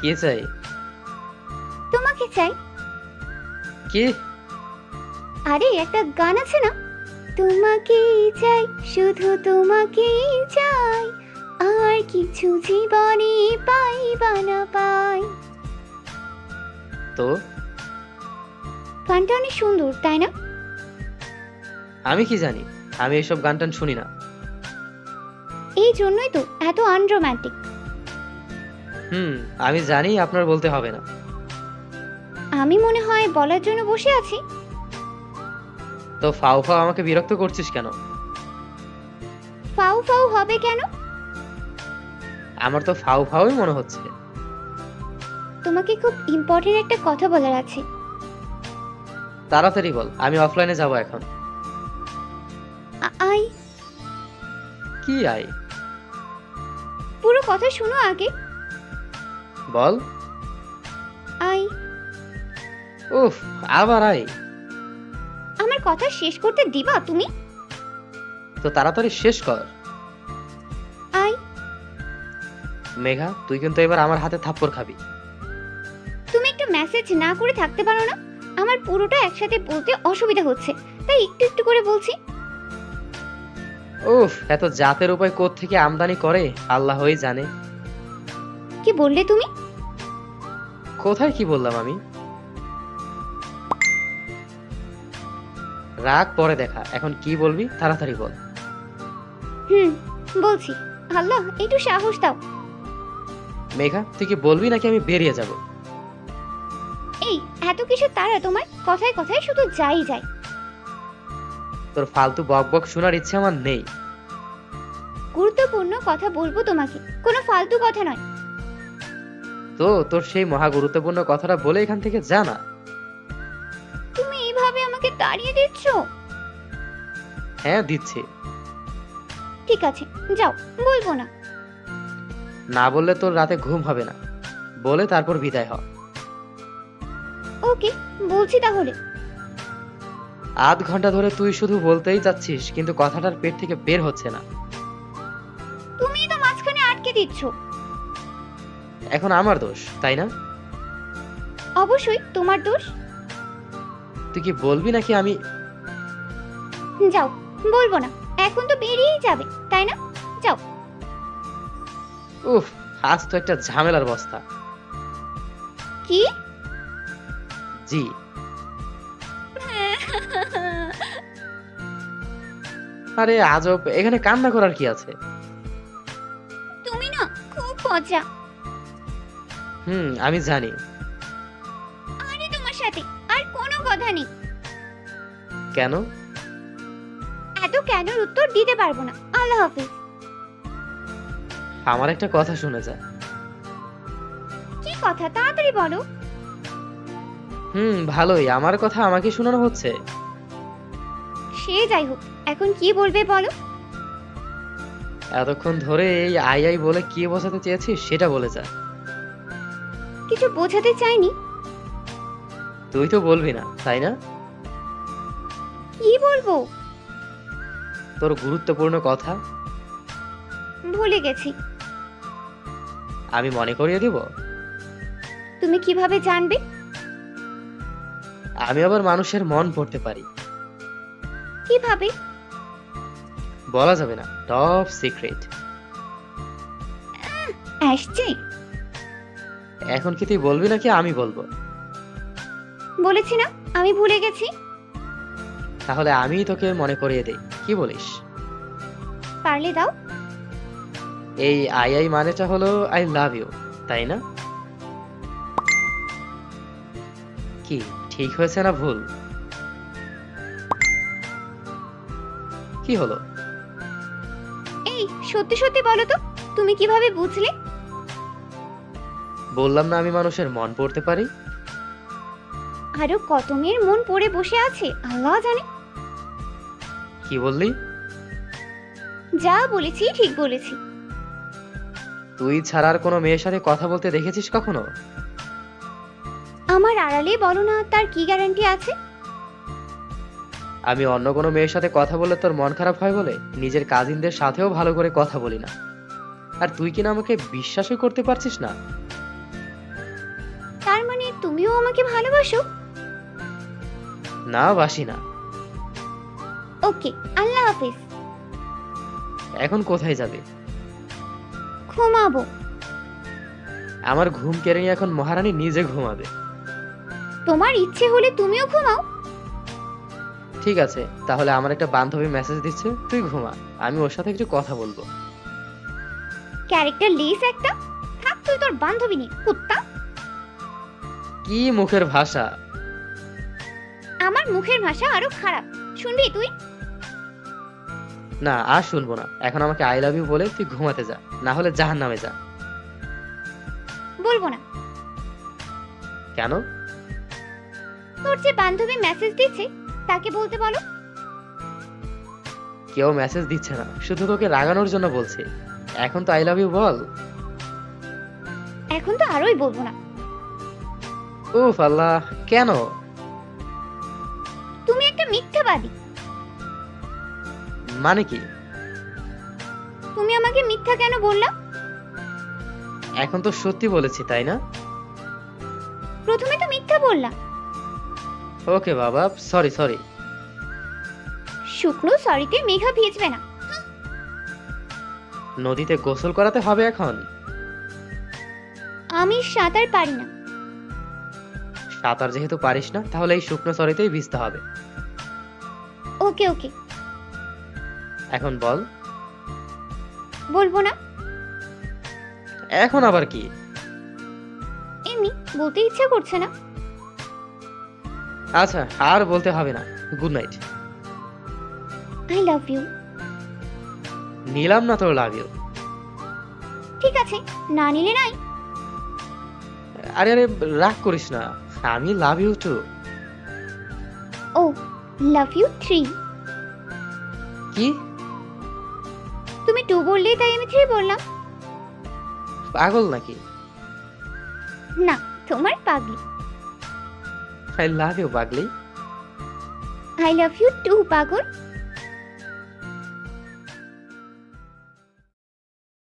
কে চাই? তোমাকে চাই। কে? আরে একটা গান আছে না? তোমাকেই চাই শুধু তোমাকেই চাই। আর কিছু জীবনে পাই বা না পাই। তো? গানটা অনেক সুন্দর তাই না? আমি কি জানি? আমি এসব গান টান শুনি না। এই জন্যই তো এত আনরোম্যান্টিক হুম আমি জানি আপনার বলতে হবে না। আমি মনে হয় বলার জন্য বসে আছি। তো ফাউ ফাও আমাকে বিরক্ত করছিস কেন? ফাউ ফাউ হবে কেন? আমার তো ফাউ ফাওই মনে হচ্ছে। তোমাকে খুব ইম্পর্টেন্ট একটা কথা বলার আছে। তাড়াতাড়ি বল আমি অফলাইনে যাব এখন। Ah- I. কি আই? পুরো কথা শোনো আগে। বল। আই। উফ আবার আই। আমার কথা শেষ করতে দিবা তুমি? তো তাড়াতাড়ি শেষ কর। আই। মেঘা তুই কিন্তু এবার আমার হাতে থাপ্পড় খাবি। তুমি একটু মেসেজ না করে থাকতে পারো না? আমার পুরোটা একসাথে বলতে অসুবিধা হচ্ছে। তাই একটু একটু করে বলছি। উফ এত জাতের উপায় কোথ থেকে আমদানি করে? আল্লাহই জানে। কি বললে তুমি? কোথায় কি বললাম আমি? রাগ পরে দেখা এখন কি বলবি তাড়াতাড়ি বল। হুম বলছি। আল্লাহ একটু সাহস দাও। মেঘা তুই কি বলবি নাকি আমি বেরিয়ে যাব? এই এত কিছু তারা তোমার কথায় কথায় শুধু যাই যায় তোর ফালতু বক বক শোনার ইচ্ছে আমার নেই। গুরুত্বপূর্ণ কথা বলব তোমাকে কোনো ফালতু কথা নয়। তো তোর সেই মহা গুরুত্বপূর্ণ কথাটা বলে এখান থেকে জানা তুমি এইভাবে আমাকে তাড়িয়ে দিচ্ছ? হ্যাঁ দিচ্ছি। ঠিক আছে যাও বলব না। না বললে তোর রাতে ঘুম হবে না। বলে তারপর বিদায় হ। ওকে বলছি তাহলে। আধ ঘণ্টা ধরে তুই শুধু বলতেই চাচ্ছিস কিন্তু কথাটার পেট থেকে বের হচ্ছে না। তুমি তো মাঝখানে আটকে দিচ্ছ। এখন আমার দোষ তাই না? অবশ্যই তোমার দোষ। তুই কি বলবি নাকি আমি? যাও বলব না এখন তো বেরিয়েই যাবে তাই না? যাও। উফ আজ তো একটা ঝামেলার বস্তা। কি? জি। আরে আজব এখানে কান্না করার কি আছে? তুমি না খুব মজা। হুম আমি জানি। আরে তোমার সাথে আর কোনো কথা নেই। কেন? এত কেনর উত্তর দিতে পারব না। আল্লাহ হাফিজ। আমার একটা কথা শুনে যা কি কথা তাড়াতাড়ি বলো। হুম ভালোই আমার কথা আমাকে শোনানো হচ্ছে। সে যাই হোক এখন কি বলবে বলো। এতক্ষণ ধরে এই আই আই বলে কি বোঝাতে চেয়েছিস সেটা বলে যা। কিছু বোঝাতে চাইনি। তুই তো বলবি না তাই না? কি বলব? তোর গুরুত্বপূর্ণ কথা। ভুলে গেছি। আমি মনে করিয়ে দিব? তুমি কীভাবে জানবে? আমি আবার মানুষের মন পড়তে পারি। কীভাবে? বলা যাবে না টপ সিক্রেট। আসছে। এখন কি তুই বলবি নাকি আমি বলব? বলেছি না আমি ভুলে গেছি। তাহলে আমিই তোকে মনে করিয়ে দেই কি বলিস? পারলে দাও। এই আই আই মানেটা হলো আই লাভ ইউ তাই না? কি ঠিক হয়েছে না ভুল? কি হলো? এই সত্যি সত্যি বলো তো তুমি কীভাবে বুঝলে? বললাম না আমি মানুষের মন পড়তে পারি? আরও কত মেয়ের মন পড়ে বসে আছে আল্লাহ জানে। কি বললি? যা বলেছি ঠিক বলেছি। তুই ছাড়া আর কোনো মেয়ের সাথে কথা বলতে দেখেছিস কখনো? আমার আড়ালে বলো না তার কি গ্যারান্টি আছে? আমি অন্য কোনো মেয়ের সাথে কথা বলে তোর মন খারাপ হয় বলে নিজের কাজিনদের সাথেও ভালো করে কথা বলি না। আর তুই কিনা আমাকে বিশ্বাসই করতে পারছিস না? তুমিও আমাকে ভালোবাসো? না বাসি না ওকে আল্লাহ হাফিজ। এখন কোথায় যাবে? ঘুমাবো। আমার ঘুম কেড়ে নিয়ে এখন মহারানী নিজে ঘুমাবে। তোমার ইচ্ছে হলে তুমিও ঘুমাও। ঠিক আছে তাহলে আমার একটা বান্ধবী মেসেজ দিচ্ছে তুই ঘুমা আমি ওর সাথে একটু কথা বলব। ক্যারেক্টার লিস একটা? থাক তুই তোর বান্ধবী নিয়ে কুত্তা। কি মুখের ভাষা? আমার মুখের ভাষা আরও খারাপ। শুনবি তুই? না আর শুনব না। এখন আমাকে আই লাভ ইউ বলে তুই ঘুমাতে যা না হলে জাহান নামে যা। বলব না। কেন? তোর যে বান্ধবী মেসেজ দিচ্ছে তাকে বলতে বলো। কেউ মেসেজ দিচ্ছে না শুধু তোকে রাগানোর জন্য বলছে। এখন তো আই লাভ ইউ বল। এখন তো আরোই বলব না। উফ আল্লাহ কেন? তুমি একটা মিথ্যাবাদী। মানে কি? তুমি আমাকে মিথ্যা কেন বললা? এখন তো সত্যি বলেছি তাই না? প্রথমে তো মিথ্যা বললা। ওকে বাবা সরি সরি। শুকনো সরিতে মেঘা ভিজবে না। নদীতে গোসল করাতে হবে এখন? আমি সাঁতার পারি না। সাঁতার যেহেতু পারিস না তাহলে এই শুকনো সরিতেই ভিজতে হবে। ওকে ওকে। এখন বল। বলব না? এখন আবার কি? এমনি বলতে ইচ্ছা করছে না। আচ্ছা আর বলতে হবে না। Good night. I love you. নিলাম না তোর লাভ ইউ। ঠিক আছে না নিলে নাই। আরে আরে রাগ করিস না। আমি লাভ ইউ টু ও লাভ ইউ থ্রি কি? তুমি টু বললে তাই আমি থ্রি বললাম। পাগল নাকি? না তোমার পাগলি। আই লাভ ইউ পাগলি। আই লাভ ইউ টু পাগল।